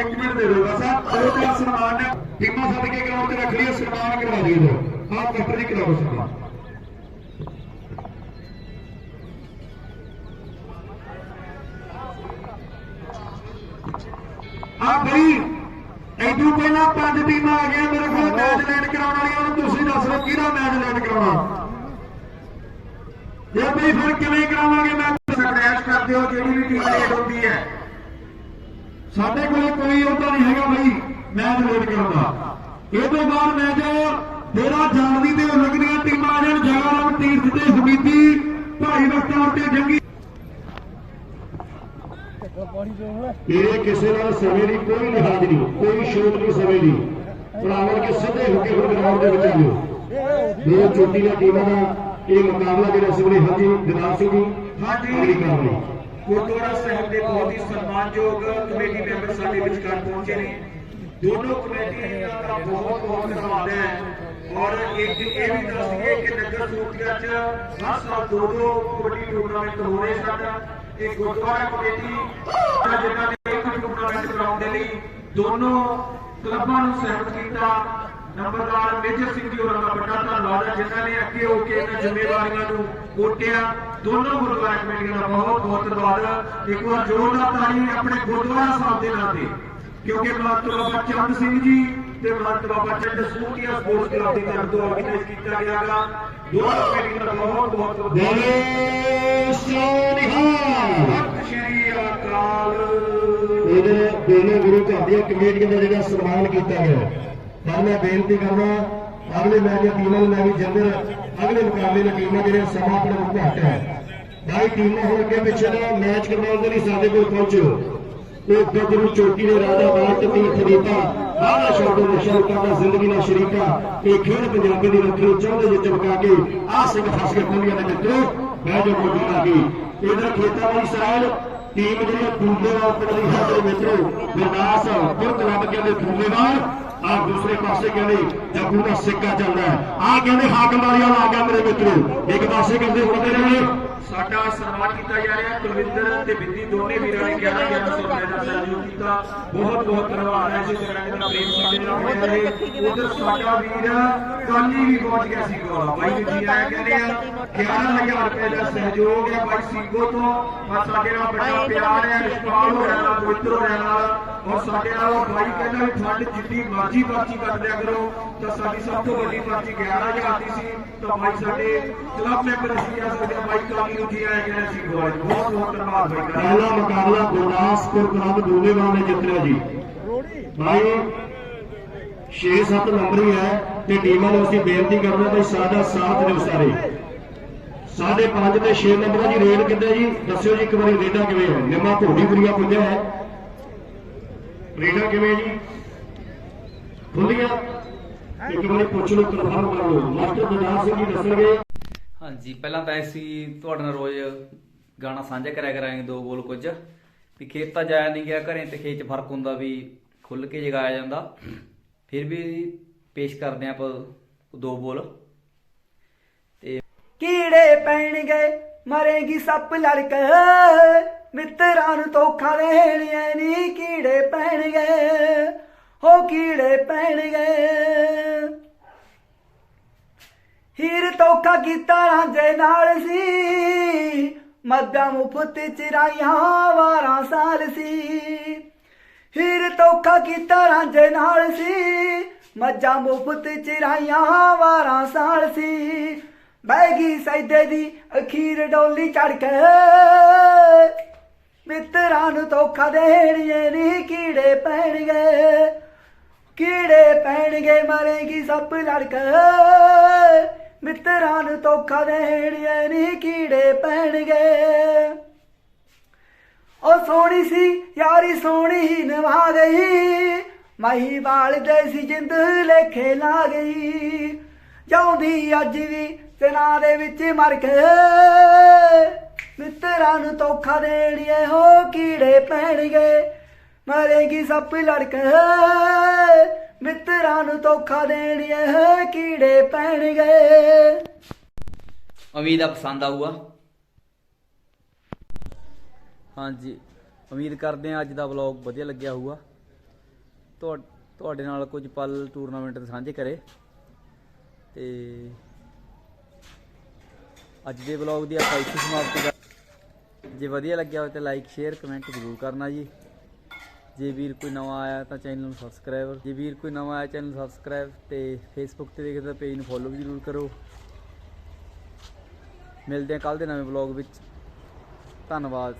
ਇੱਕ ਮਿੰਟ ਦੇ ਦਿਓ ਬਸ। ਦੋ ਚਾਰ ਸਨਮਾਨ ਟੀਮਾਂ ਸੱਦ ਕੇ ਗਰਾਊਂਡ ਤੇ ਰੱਖ ਲਈਏ ਸਨਮਾਨ ਕਰਵਾ ਦਿਓ। ਆਹ ਕੱਪੜੇ ਦੀ ਕਰਾਓ ਸਨਮਾਨ। ਆ ਬਈ ਐਦੂ ਪਹਿਲਾਂ ਪੰਜ ਟੀਮਾਂ ਆ ਗਈਆਂ ਮੇਰੇ ਕੋਲ ਮੈਚ ਲੈਂਡ ਕਰਾਉਣ ਵਾਲੀਆਂ ਨੂੰ ਤੁਸੀਂ ਦੱਸ ਦਿਓ ਕਿਹੜਾ ਮੈਚ ਲੈਂਡ ਕਰਾਉਣਾ। ਇਹ ਬਈ ਫਿਰ ਕਿਵੇਂ ਕਰਾਵਾਂਗੇ ਮੈਂ ਸਕਰੈਚ ਕਰਦੇ ਹੋ ਜਿਹੜੀ ਵੀ ਟੀਮ ਲੇਟ ਹੁੰਦੀ ਹੈ। ਸਾਡੇ ਕੋਲ ਕੋਈ ਉਹਦਾ ਨਹੀਂ ਹੈਗਾ ਬਈ ਮੈਚ ਲੋਡ ਕਰਨ ਦਾ। ਇਹ ਤੋਂ ਬਾਅਦ ਮੈਚ ਤੇਰਾ ਜਾਣਦੀ ਤੇ ਲੱਗਦੀਆਂ ਟੀਮਾਂ ਆ ਜਾਣ ਜਗਰਾਮ ਤੀਰਥ ਤੇ ਹਮੀਦੀ ਭਾਈ ਬਖਤਾਰ ਤੇ ਜੰਗੀ ਇਹ ਕਿਸੇ ਨਾਲ ਸਮੇਂ ਦੀ ਕੋਈ ਲਿਹਾਜ਼ ਨਹੀਂ ਕੋਈ ਸ਼ੋਟ ਨਹੀਂ ਸਮੇਂ ਦੀ। ਭਰਾਵਾਂ ਕੇ ਸਿੱਧੇ ਹੋ ਕੇ ਗਰਾਊਂਡ ਦੇ ਵਿੱਚ ਆਇਓ। ਦੋ ਚੋਟੀ ਦੀਆਂ ਟੀਮਾਂ ਦਾ ਇਹ ਮੁਕਾਬਲਾ ਜਿਹੜਾ ਸੀ ਉਹਨੇ ਹਾਂਜੀ ਦਿਨਾਰ ਸਿੰਘ ਜੀ ਹਾਂਜੀ। ਅਗਲੀ ਕਾਰਵਾਈ। ਗੁਰਦੁਆਰਾ ਸਾਹਿਬ ਦੇ ਬਹੁਤ ਹੀ ਸਨਮਾਨਯੋਗ ਕਮੇਟੀ ਮੈਂਬਰ ਸਾਡੇ ਵਿਚਕਾਰ ਪਹੁੰਚੇ ਨੇ। ਦੋਨੋਂ ਕਮੇਟੀਆਂ ਦਾ ਬਹੁਤ ਬਹੁਤ ਧੰਨਵਾਦ ਹੈ। ਔਰ ਇੱਕ ਇਹ ਵੀ ਦੱਸ ਦਈਏ ਕਿ ਨਗਰ ਸੂਤੀਆ ਚ ਹਰ ਸਾਲ ਦੋ ਦੋ ਕਬੱਡੀ ਟੂਰਨਾਮੈਂਟ ਹੋ ਰਹੇ ਸਨ। ਇਹ ਗੁਰਦੁਆਰਾ ਕਮੇਟੀ ਜਿਨ੍ਹਾਂ ਨੇ ਇੱਕ ਟੂਰਨਾਮੈਂਟ ਕਰਾਉਣ ਦੇ ਲਈ ਦੋਨੋਂ ਕਲੱਬਾਂ ਨੂੰ ਸਹਿਮਤ ਕੀਤਾ। ਨੰਬਰਦਾਰ ਮੇਜਰ ਸਿੰਘ ਜੀ ਹੋਰਾਂ ਦਾ ਵੱਡਾ ਧੰਨਵਾਦ ਹੈ, ਜਿਨ੍ਹਾਂ ਨੇ ਅੱਗੇ ਹੋ ਕੇ ਇਹਨਾਂ ਜ਼ਿੰਮੇਵਾਰੀਆਂ ਨੂੰ ਕੋਟਿਆ ਦੋਨੋਂ ਗੁਰਦੁਆਰਾ ਕਮੇਟੀਆਂ ਦਾ ਬਹੁਤ ਬਹੁਤ ਧੰਨਵਾਦ। ਇੱਕ ਵਾਰ ਜ਼ੋਰਦਾਰ ਤਾੜੀ ਆਪਣੇ ਗੁਰਦੁਆਰਾ ਸਾਹਿਬ ਦੇ ਨਾਂ ਤੇ, ਕਿਉਂਕਿ ਮਹੰਤ ਬਾਬਾ ਚੰਦ ਸਿੰਘ ਜੀ ਤੇ ਮਹੰਤ ਬਾਬਾ ਚੰਦ ਸੂਟੀਆ ਸਪੋਰਟਸ ਕਲੱਬ ਦੀ ਤਰਫ ਤੋਂ ਆਰਗੇਨਾਈਜ਼ ਕੀਤਾ ਗਿਆ ਗਾ ਦੋਨੋਂ ਕਮੇਟੀਆਂ ਦਾ ਬਹੁਤ ਬਹੁਤ ਧੰਨਵਾਦ ਬੋਲੇ ਸੋਨਿਹਾਲ ਸਤਿ ਸ਼੍ਰੀ ਅਕਾਲ ਇਹਦੇ ਦੋਨੇ ਗੁਰੂ ਘਰ ਦੀਆਂ ਕਮੇਟੀਆਂ ਦਾ ਜਿਹੜਾ ਸਨਮਾਨ ਕੀਤਾ ਗਿਆ ਪਰ ਮੈਂ ਬੇਨਤੀ ਕਰਦਾ ਅਗਲੇ ਮੈਚ ਦੀਆਂ ਟੀਮਾਂ ਨੂੰ ਮੈਂ ਵੀ ਜੰਦਰ ਅਗਲੇ ਮੁਕਾਬਲੇ ਦੀਆਂ ਟੀਮਾਂ ਜਿਹੜੀਆਂ ਸਮਾਂ ਆਪਣੇ ਕੋਲ ਘੱਟ ਹੈ ਬਾਈ ਟੀਮਾਂ ਹੁਣ ਅੱਗੇ ਪਿੱਛੇ ਦਾ ਮੈਚ ਕਰਵਾਉਣ ਦੇ ਲਈ ਸਾਡੇ ਕੋਲ ਪਹੁੰਚੋ ਉਹ ਗੱਭਰੂ ਚੋਟੀ ਦੇ ਰਾਜਾ ਬਾਤ ਤੇ ਖਰੀਦਾ ਆਹ ਸ਼ਬਦ ਨਸ਼ਾ ਕਰਦਾ ਜ਼ਿੰਦਗੀ ਨਾਲ ਸ਼ਰੀਕਾ ਇਹ ਖੇਡ ਪੰਜਾਬੀ ਦੀ ਰੱਖੀ ਚਾਹੁੰਦੇ ਜੇ ਚਮਕਾ ਕੇ ਆਹ ਸਿੰਘ ਫਸ ਕੇ ਖੋਲੀਆਂ ਦੇ ਮਿੱਤਰੋ ਮੈਂ ਜੋ ਬੋਲੀ ਲੱਗੀ ਇਧਰ ਖੇਤਾਂ ਵਾਲੀ ਸਰਾਇਲ ਟੀਮ ਜਿਹੜੀ ਫੂਲੇਵਾਲ ਪਿੰਡ ਦੀ ਹੈ ਮੇਰੇ ਮਿੱਤਰੋ ਗੁਰਦਾਸ ਪੁਰ ਕਲੱਬ ਕਹਿੰਦੇ ਫੂਲੇਵਾਲ ਆ। ਦੂਸਰੇ ਪਾਸੇ ਕਹਿੰਦੇ ਜੱਗੂ ਦਾ ਸਿੱਕਾ ਚੱਲਦਾ ਹੈ ਆ ਕਹਿੰਦੇ ਹਾਕਮ ਵਾਲੀ ਵਾਲਾ ਆ ਗਿਆ ਮੇਰੇ ਮਿੱਤਰੋ ਇੱਕ ਪਾਸੇ ਕਹਿੰਦੇ ਹੁੰਦੇ ਨੇ ਸਾਡਾ ਸਨਮਾਨ ਕੀਤਾ ਜਾ ਰਿਹਾ ਕੁਲਵਿੰਦਰ ਤੇ ਬਿੰਦੀ ਦੋਨੇ ਵੀਰਾਂ ਨੇ 11 1100 ਰੁਪਏ ਦਾ ਸਹਿਯੋਗ ਕੀਤਾ। ਬਹੁਤ ਬਹੁਤ ਧੰਨਵਾਦ ਹੈ ਇਸੇ ਤਰ੍ਹਾਂ ਦਾ ਪ੍ਰੇਮ ਸਾਡੇ ਨਾਲ ਹੋਇਆ ਰਹੇ ਉਧਰ ਸਾਡਾ ਵੀਰ ਕਾਲੀ ਵੀ ਪਹੁੰਚ ਗਿਆ ਸੀ ਕੋਲ। ਬਾਈ ਜੀ ਆਇਆ ਕਹਿੰਦੇ ਆ 11000 ਰੁਪਏ ਦਾ ਸਹਿਯੋਗ ਹੈ ਬਾਈ ਸਿੰਘੋ ਤੋਂ। ਪਰ ਸਾਡੇ ਨਾਲ ਬੜਾ ਪਿਆਰ ਹੈ ਰਿਸ਼ਪਾਲ ਹੋਇਆ ਨਾਲ ਪਵਿੱਤਰ ਹੋਇਆ ਨਾਲ। ਔਰ ਸਾਡੇ ਨਾਲ ਉਹ ਕਹਿੰਦਾ ਵੀ ਫੰਡ ਜਿੱਡੀ ਮਰਜ਼ੀ ਪਰਚੀ ਕੱਟ ਦਿਆ ਕਰੋ। ਤਾਂ ਸਾਡੀ ਸਭ ਤੋਂ ਵੱਡੀ ਪਰਚੀ 11000 ਦੀ ਸੀ। ਤਾਂ ਬਾਈ ਸਾਡੇ ਕਲੱਬ ਮੈਂਬਰ ਅਸੀਂ ਕਹਿ ਸਕਦੇ ਹਾਂ ਬਾਈ ਨੂੰ ਜੀ ਆਏ ਗਏ ਸੀ। ਬਹੁਤ ਬਹੁਤ ਧੰਨਵਾਦ ਬਾਈ ਪਹਿਲਾ ਮੁਕਾਬਲਾ ਗੁਰਦਾਸਪੁਰ ਕਲੱਬ ਦੂਲੇਵਾਲ ਨੇ ਜਿੱਤਿਆ ਜੀ। ਭਾਈ 6-7 ਨੰਬਰੀ ਹੈ ਤੇ ਟੀਮਾਂ ਨੂੰ ਅਸੀਂ ਬੇਨਤੀ ਕਰਦੇ ਹਾਂ ਵੀ ਸਾਡਾ ਸਾਥ ਦਿਓ ਸਾਰੇ। ਸਾਢੇ 5 ਤੇ 6 ਨੰਬਰਾਂ ਦੀ ਰੇਡ ਕਿੱਦਾਂ ਜੀ? ਦੱਸਿਓ ਜੀ ਇੱਕ ਵਾਰੀ ਰੇਡਾਂ ਕਿਵੇਂ ਹੈ ਨਿੰਮਾ ਘੋੜੀਪੁਰੀਆ ਪੁੱਜਿਆ ਹੈ। ਰੇਡਾਂ ਕਿਵੇਂ ਜੀ? ਖੁੱਲੀਆਂ ਇੱਕ ਵਾਰੀ ਪੁੱਛ ਲਓ ਕਨਫਰਮ ਕਰ ਲਓ। ਮਾਸਟਰ ਦਰਬਾਰ ਸਿੰਘ ਜੀ ਦੱਸਣਗੇ। ਹਾਂਜੀ ਪਹਿਲਾਂ ਤਾਂ ਅਸੀਂ ਤੁਹਾਡੇ ਨਾਲ ਰੋਜ਼ ਗਾਣਾ ਸਾਂਝਾ ਕਰਿਆ ਕਰਾਂਗੇ ਦੋ ਬੋਲ ਕੁਝ। ਵੀ ਖੇਤ ਤਾਂ ਜਾਇਆ ਨਹੀਂ ਗਿਆ ਘਰੇ ਤੇ ਖੇਤ 'ਚ ਫ਼ਰਕ ਹੁੰਦਾ ਵੀ ਖੁੱਲ ਕੇ ਜਗਾਇਆ ਜਾਂਦਾ। ਫਿਰ ਵੀ ਪੇਸ਼ ਕਰਦੇ ਆਪਾਂ ਦੋ ਬੋਲ। ਤੇ ਕੀੜੇ ਪੈਣਗੇ ਮਰੇਗੀ ਸੱਪ ਲੜਕ। ਮਿੱਤਰਾਂ ਨੂੰ ਧੋਖਾ ਲੈਣੀਆਂ ਨੀ ਕੀੜੇ ਪੈਣ ਗਏ ਹੋ ਕੀੜੇ ਪੈਣਗੇ। ਹੀਰ ਧੋਖਾ ਕੀਤਾ ਰਾਂਝੇ ਨਾਲ ਸੀ ਮੱਦਾ ਮੁਫਤ ਚਰਾਈਆਂ ਵਾਰਾਂ ਸਾਲ ਸੀ। ਹੀਰ ਧੋਖਾ ਕੀਤਾ ਰਾਂਝੇ ਨਾਲ ਸੀ, ਮੱਝਾਂ ਮੁਫਤ ਚਿਰਾਈਆਂ ਵਾਰਾਂ ਸਾਲ ਸੀ। ਬਹਿ ਗਈ ਸੈਦੇ ਦੀ ਅਖੀਰ ਡੋਲੀ ਚੜ ਕੇ। ਮਿੱਤਰਾਂ ਨੂੰ ਧੋਖਾ ਦੇਣੀਏ ਨੀ ਕੀੜੇ ਪੈਣਗੇ। ਕੀੜੇ ਪੈਣਗੇ, ਮਰੇਗੀ ਸੱਪ ਲੜਕ। ਮਿੱਤਰਾਂ ਨੂੰ ਧੋਖਾ ਦੇਣੀਏ ਨੀ ਕੀੜੇ ਪੈਣਗੇ। ਉਹ ਸੋਹਣੀ ਸੀ, ਯਾਰੀ ਸੋਹਣੀ ਹੀ ਨਿਭਾ ਗਈ। ਮਾਹੀ ਵਾਲਦੇ ਸੀ, ਜਿੰਦ ਲੇਖੇ ਲਾ ਗਈ। ਜਾਉਂਦੀ ਅੱਜ ਵੀ ਤਨਾ ਦੇ ਵਿੱਚ ਮਰ ਕੇ ਮਿੱਤਰਾਂ ਨੂੰ ਧੋਖਾ ਦੇਣੀਏ, ਹੋ ਕੀੜੇ ਪੈਣਗੇ। ਮਰੇਗੀ ਸੱਪ ਲੜਕ, ਮਿੱਤਰਾਂ ਨੂੰ ਧੋਖਾ ਦੇਣੀਏ, ਹੋ ਕੀੜੇ ਪੈਣਗੇ। ਉਮੀਦ ਆ ਪਸੰਦ ਆਊਗਾ। ਹਾਂਜੀ, ਉਮੀਦ ਕਰਦੇ ਹਾਂ ਅੱਜ ਦਾ ਵਲੌਗ ਵਧੀਆ ਲੱਗਿਆ ਹੋਊਗਾ। ਤੁਹਾਡੇ ਨਾਲ ਕੁਝ ਪਲ ਟੂਰਨਾਮੈਂਟ ਦੇ ਸਾਂਝੇ ਕਰੇ। ਤੇ ਅੱਜ ਦੇ ਵਲੌਗ ਦੀ ਆਪਾਂ ਇੱਥੇ ਸਮਾਪਤੀ ਜੇ ਵਧੀਆ ਲੱਗਿਆ ਹੋਵੇ ਤਾਂ ਲਾਈਕ ਸ਼ੇਅਰ ਕਮੈਂਟ ਜ਼ਰੂਰ ਕਰਨਾ ਜੀ। ਜੇ ਵੀਰ ਕੋਈ ਨਵਾਂ ਆਇਆ ਤਾਂ ਚੈਨਲ ਨੂੰ ਸਬਸਕ੍ਰਾਈਬ ਜੇ ਵੀਰ ਕੋਈ ਨਵਾਂ ਆਇਆ ਚੈਨਲ ਨੂੰ ਸਬਸਕ੍ਰਾਈਬ ਤੇ ਫੇਸਬੁੱਕ ਤੇ ਦੇਖਦਾ ਪੇਜ ਨੂੰ ਫੋਲੋ ਵੀ ਜ਼ਰੂਰ ਕਰੋ। ਮਿਲਦੇ ਹਾਂ ਕੱਲ ਦੇ ਨਵੇਂ ਵਲੌਗ ਵਿੱਚ। ਧੰਨਵਾਦ।